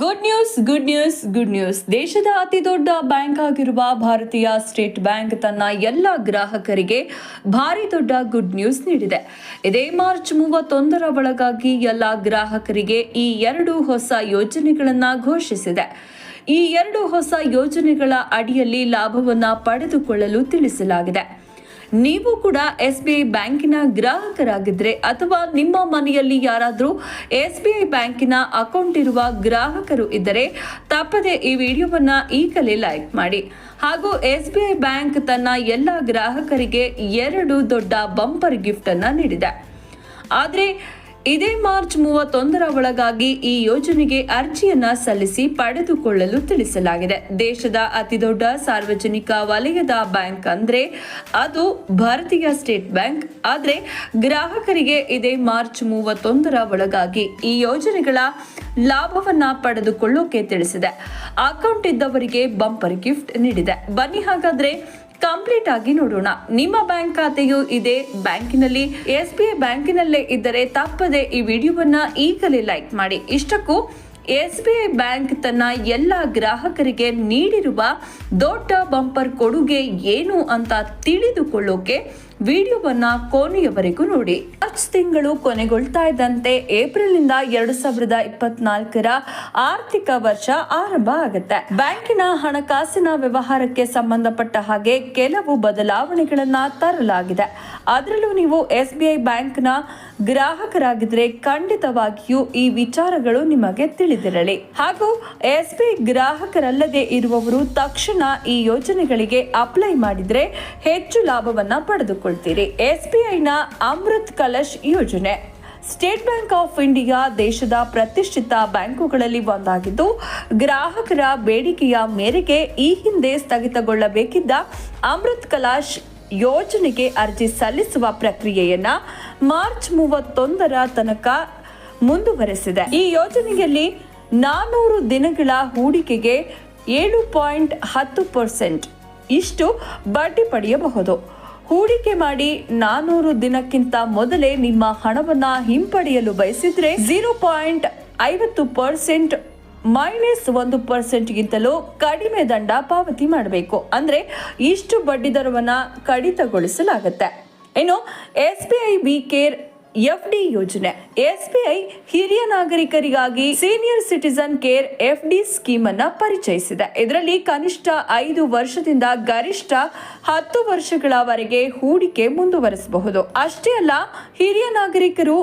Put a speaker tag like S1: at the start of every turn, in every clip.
S1: Good news good news good news ದೇಶದ ಅತಿ ದೊಡ್ಡ ಬ್ಯಾಂಕ್ ಆಗಿರುವ ಭಾರತೀಯ ಸ್ಟೇಟ್ ಬ್ಯಾಂಕ್ ತನ್ನ ಎಲ್ಲ ಗ್ರಾಹಕರಿಗೆ ಭಾರಿ ದೊಡ್ಡ ಗುಡ್ ನ್ಯೂಸ್ ನೀಡಿದೆ. ಇದೇ ಮಾರ್ಚ್ ಮೂವತ್ತೊಂದರ ಒಳಗಾಗಿ ಎಲ್ಲ ಗ್ರಾಹಕರಿಗೆ ಈ ಎರಡು ಹೊಸ ಯೋಜನೆಗಳನ್ನು ಘೋಷಿಸಿದೆ. ಈ ಎರಡು ಹೊಸ ಯೋಜನೆಗಳ ಅಡಿಯಲ್ಲಿ ಲಾಭವನ್ನು ಪಡೆದುಕೊಳ್ಳಲು ತಿಳಿಸಲಾಗಿದೆ. ನೀವು ಕೂಡ ಎಸ್ ಬಿ ಐ ಬ್ಯಾಂಕಿನ ಗ್ರಾಹಕರಾಗಿದ್ದರೆ ಅಥವಾ ನಿಮ್ಮ ಮನೆಯಲ್ಲಿ ಯಾರಾದರೂ ಎಸ್ ಬಿ ಐ ಬ್ಯಾಂಕಿನ ಅಕೌಂಟ್ ಇರುವ ಗ್ರಾಹಕರು ಇದ್ದರೆ ತಪ್ಪದೆ ಈ ವಿಡಿಯೋವನ್ನ ಈಗಲೇ ಲೈಕ್ ಮಾಡಿ. ಹಾಗೂ ಎಸ್ ಬಿ ಐ ಬ್ಯಾಂಕ್ ತನ್ನ ಎಲ್ಲ ಗ್ರಾಹಕರಿಗೆ ಎರಡು ದೊಡ್ಡ ಬಂಪರ್ ಗಿಫ್ಟನ್ನು ನೀಡಿದೆ. ಆದರೆ ಇದೇ ಮಾರ್ಚ್ ಮೂವತ್ತೊಂದರ ಒಳಗಾಗಿ ಈ ಯೋಜನೆಗೆ ಅರ್ಜಿಯನ್ನ ಸಲ್ಲಿಸಿ ಪಡೆದುಕೊಳ್ಳಲು ತಿಳಿಸಲಾಗಿದೆ. ದೇಶದ ಅತಿದೊಡ್ಡ ಸಾರ್ವಜನಿಕ ವಲಯದ ಬ್ಯಾಂಕ್ ಅಂದ್ರೆ ಅದು ಭಾರತೀಯ ಸ್ಟೇಟ್ ಬ್ಯಾಂಕ್. ಆದ್ರೆ ಗ್ರಾಹಕರಿಗೆ ಇದೇ ಮಾರ್ಚ್ ಮೂವತ್ತೊಂದರ ಒಳಗಾಗಿ ಈ ಯೋಜನೆಗಳ ಲಾಭವನ್ನ ಪಡೆದುಕೊಳ್ಳೋಕೆ ತಿಳಿಸಿದೆ. ಅಕೌಂಟ್ ಇದ್ದವರಿಗೆ ಬಂಪರ್ ಗಿಫ್ಟ್ ನೀಡಿದೆ. ಬನ್ನಿ ಹಾಗಾದ್ರೆ ಕಂಪ್ಲೀಟ್ ಆಗಿ ನೋಡೋಣ. ನಿಮ್ಮ ಬ್ಯಾಂಕ್ ಖಾತೆಯು ಇದೆ. ಬ್ಯಾಂಕಿನಲ್ಲಿ, ಎಸ್ ಬಿ ಐ ಬ್ಯಾಂಕಿನಲ್ಲೇ ಇದ್ದರೆ ತಪ್ಪದೆ ಈ ವಿಡಿಯೋವನ್ನ ಈಗಲೇ ಲೈಕ್ ಮಾಡಿ. ಇಷ್ಟಕ್ಕೂ ಎಸ್ ಬಿ ಐ ಬ್ಯಾಂಕ್ ತನ್ನ ಎಲ್ಲ ಗ್ರಾಹಕರಿಗೆ ನೀಡಿರುವ ದೊಡ್ಡ ಬಂಪರ್ ಕೊಡುಗೆ ಏನು ಅಂತ ತಿಳಿದುಕೊಳ್ಳೋಕೆ ವಿಡಿಯೋವನ್ನ ಕೊನೆಯವರೆಗೂ ನೋಡಿ. ಮಾರ್ಚ್ ತಿಂಗಳು ಕೊನೆಗೊಳ್ತಾ ಇದ್ದಂತೆ ಏಪ್ರಿಲ್ನಿಂದ ಎರಡು ಸಾವಿರದ ಇಪ್ಪತ್ನಾಲ್ಕರ ಆರ್ಥಿಕ ವರ್ಷ ಆರಂಭ ಆಗುತ್ತೆ. ಬ್ಯಾಂಕಿನ ಹಣಕಾಸಿನ ವ್ಯವಹಾರಕ್ಕೆ ಸಂಬಂಧಪಟ್ಟ ಹಾಗೆ ಕೆಲವು ಬದಲಾವಣೆಗಳನ್ನ ತರಲಾಗಿದೆ. ಅದರಲ್ಲೂ ನೀವು ಎಸ್ ಬಿ ಐ ಬ್ಯಾಂಕ್ನ ಗ್ರಾಹಕರಾಗಿದ್ರೆ ಖಂಡಿತವಾಗಿಯೂ ಈ ವಿಚಾರಗಳು ನಿಮಗೆ ತಿಳಿದಿರಲಿ. ಹಾಗೂ ಎಸ್ ಬಿ ಐ ಗ್ರಾಹಕರಲ್ಲದೆ ಇರುವವರು ತಕ್ಷಣ ಈ ಯೋಜನೆಗಳಿಗೆ ಅಪ್ಲೈ ಮಾಡಿದ್ರೆ ಹೆಚ್ಚು ಲಾಭವನ್ನ ಪಡೆದುಕೊಳ್ತೀರಿ ಎಸ್ ಬಿ ಐನ ಅಮೃತ್ ಕಲಶ್ ಯೋಜನೆ. ಸ್ಟೇಟ್ ಬ್ಯಾಂಕ್ ಆಫ್ ಇಂಡಿಯಾ ದೇಶದ ಪ್ರತಿಷ್ಠಿತ ಬ್ಯಾಂಕುಗಳಲ್ಲಿ ಒಂದಾಗಿದ್ದು, ಗ್ರಾಹಕರ ಬೇಡಿಕೆಯ ಮೇರೆಗೆ ಈ ಹಿಂದೆ ಸ್ಥಗಿತಗೊಳ್ಳಬೇಕಿದ್ದ ಅಮೃತ್ ಕಲಾಶ್ ಯೋಜನೆಗೆ ಅರ್ಜಿ ಸಲ್ಲಿಸುವ ಪ್ರಕ್ರಿಯೆಯನ್ನ ಮಾರ್ಚ್ ಮೂವತ್ತೊಂದರ ತನಕ ಮುಂದುವರೆಸಿದೆ. ಈ ಯೋಜನೆಯಲ್ಲಿ ನಾನೂರು ದಿನಗಳ ಹೂಡಿಕೆಗೆ ಏಳು ಪಾಯಿಂಟ್ ಹತ್ತು ಪರ್ಸೆಂಟ್ ಇಷ್ಟು ಬಡ್ಡಿ ಪಡೆಯಬಹುದು. ಹೂಡಿಕೆ ಮಾಡಿ ನಾನೂರು ದಿನಕ್ಕಿಂತ ಮೊದಲೇ ನಿಮ್ಮ ಹಣವನ್ನ ಹಿಂಪಡೆಯಲು ಬಯಸಿದ್ರೆ ಜೀರೋ ಪಾಯಿಂಟ್ ಐವತ್ತು ಪರ್ಸೆಂಟ್ ಮೈನಸ್ ಒಂದು ಪರ್ಸೆಂಟ್ಗಿಂತಲೂ ಕಡಿಮೆ ದಂಡ ಪಾವತಿ ಮಾಡಬೇಕು. ಅಂದ್ರೆ ಇಷ್ಟು ಬಡ್ಡಿದರವನ್ನು ಕಡಿತಗೊಳಿಸಲಾಗುತ್ತೆ. ಇನ್ನು S B I we care F D ಯೋಜನೆ. ಎಸ್ ಬಿ ಐ ಹಿರಿಯ ನಾಗರಿಕರಿಗಾಗಿ senior citizen care F D scheme ಅನ್ನ ಪರಿಚಯಿಸಿದೆ. ಇದರಲ್ಲಿ ಕನಿಷ್ಠ ಐದು ವರ್ಷದಿಂದ ಗರಿಷ್ಠ ಹತ್ತು ವರ್ಷಗಳವರೆಗೆ ಹೂಡಿಕೆ ಮುಂದುವರಿಸಬಹುದು. ಅಷ್ಟೇ ಅಲ್ಲ, ಹಿರಿಯ ನಾಗರಿಕರು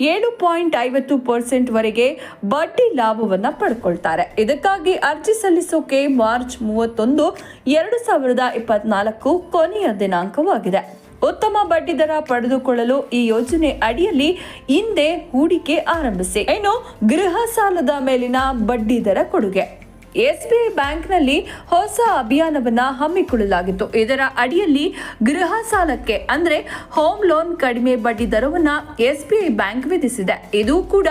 S1: ಏಳು ಪಾಯಿಂಟ್ ಐವತ್ತು ಪರ್ಸೆಂಟ್ ವರೆಗೆ ಬಡ್ಡಿ ಲಾಭವನ್ನು ಪಡ್ಕೊಳ್ತಾರೆ. ಇದಕ್ಕಾಗಿ ಅರ್ಜಿ ಸಲ್ಲಿಸೋಕೆ ಮಾರ್ಚ್ ಮೂವತ್ತೊಂದು, ಎರಡು ಸಾವಿರದ ಇಪ್ಪತ್ನಾಲ್ಕು ಕೊನೆಯ ದಿನಾಂಕವಾಗಿದೆ. ಉತ್ತಮ ಬಡ್ಡಿದರ ಪಡೆದುಕೊಳ್ಳಲು ಈ ಯೋಜನೆ ಅಡಿಯಲ್ಲಿ ಹಿಂದೆ ಹೂಡಿಕೆ ಆರಂಭಿಸಿ. ಇನ್ನು ಗೃಹ ಸಾಲದ ಮೇಲಿನ ಬಡ್ಡಿದರ ಕೊಡುಗೆ. ಎಸ್ಬಿಐ ಬ್ಯಾಂಕ್ನಲ್ಲಿ ಹೊಸ ಅಭಿಯಾನವನ್ನ ಹಮ್ಮಿಕೊಳ್ಳಲಾಗಿತ್ತು. ಇದರ ಅಡಿಯಲ್ಲಿ ಗೃಹ ಸಾಲಕ್ಕೆ, ಅಂದ್ರೆ ಹೋಮ್ ಲೋನ್ ಕಡಿಮೆ ಬಡ್ಡಿ ದರವನ್ನ ಎಸ್ಬಿಐ ಬ್ಯಾಂಕ್ ವಿಧಿಸಿದೆ. ಇದು ಕೂಡ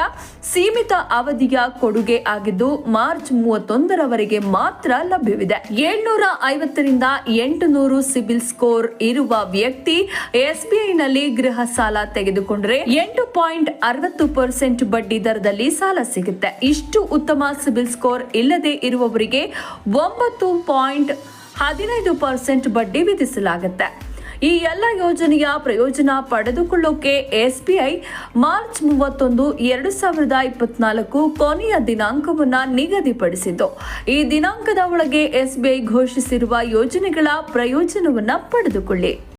S1: ಸೀಮಿತ ಅವಧಿಯ ಕೊಡುಗೆ ಆಗಿದ್ದು, ಮಾರ್ಚ್ ಮೂವತ್ತೊಂದರವರೆಗೆ ಮಾತ್ರ ಲಭ್ಯವಿದೆ. ಏಳ್ನೂರ ಐವತ್ತರಿಂದ ಎಂಟುನೂರು ಸಿಬಿಲ್ ಸ್ಕೋರ್ ಇರುವ ವ್ಯಕ್ತಿ ಎಸ್ಬಿಐನಲ್ಲಿ ಗೃಹ ಸಾಲ ತೆಗೆದುಕೊಂಡರೆ ಎಂಟು ಪಾಯಿಂಟ್ ಅರವತ್ತು ಪರ್ಸೆಂಟ್ ಬಡ್ಡಿ ದರದಲ್ಲಿ ಸಾಲ ಸಿಗುತ್ತೆ. ಇಷ್ಟು ಉತ್ತಮ ಸಿಬಿಲ್ ಸ್ಕೋರ್ ಇಲ್ಲದೆ ಇರುವವರಿಗೆ ಒಂಬತ್ತು ಪಾಯಿಂಟ್ ಹದಿನೈದು ಪರ್ಸೆಂಟ್ ಬಡ್ಡಿ ವಿಧಿಸಲಾಗುತ್ತೆ. ಈ ಎಲ್ಲ ಯೋಜನೆಯ ಪ್ರಯೋಜನ ಪಡೆದುಕೊಳ್ಳೋಕೆ ಎಸ್ಬಿಐ ಮಾರ್ಚ್ ಮೂವತ್ತೊಂದು ಎರಡು ಸಾವಿರದ ಇಪ್ಪತ್ನಾಲ್ಕು ಕೊನೆಯ ದಿನಾಂಕವನ್ನು ನಿಗದಿಪಡಿಸಿದ್ದು. ಈ ದಿನಾಂಕದ ಒಳಗೆ ಎಸ್ಬಿಐ ಘೋಷಿಸಿರುವ ಯೋಜನೆಗಳ ಪ್ರಯೋಜನವನ್ನು ಪಡೆದುಕೊಳ್ಳಿ.